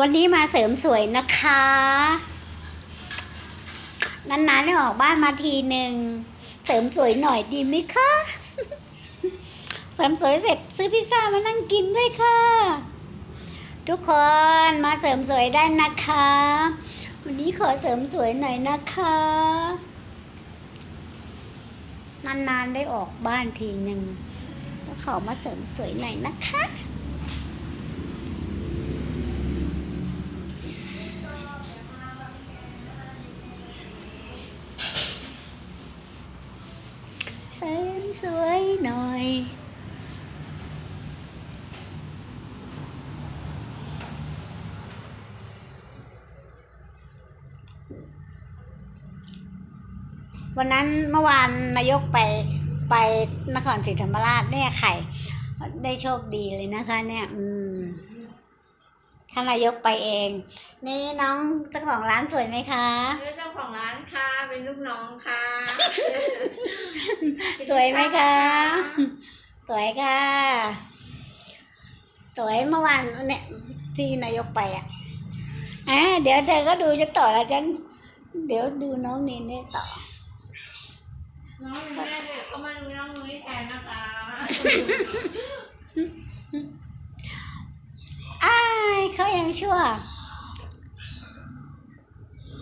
วันนี้มาเสริมสวยนะคะ นานๆได้ออกบ้านมาทีหนึ่ง เสริมสวยหน่อยดีไหมคะ เสริมสวยเสร็จซื้อพิซซ่ามานั่งกินด้วยค่ะ ทุกคนมาเสริมสวยได้นะคะ วันนี้ขอเสริมสวยหน่อยนะคะ นานๆได้ออกบ้านทีหนึ่งก็ขอมาเสริมสวยหน่อยนะคะ เสริมสวยหน่อย วันนั้นเมื่อวานนายกไปไปนครศรีธรรมราชเนี่ยไข่ ได้โชคดีเลยนะคะเนี่ย อืมท่านนายกไปเอง นี่น้องเจ้าของร้านสวยไหมคะาของร้านค่ะ เป็นลูกน้องค่ะ สวยไหมคะ สวยค่ะ สวยเมื่อวานเนี่ยที่นายกไปอะอะเดี๋ยวเธอก็ดูจะต่อแล้วฉันเดี๋ยวดูน้องนีนได้ต่อ น้องแม่เนี่ยก็มาดูน้องนุ้ยแทนนะคะอ้ายเขายังชั่วเ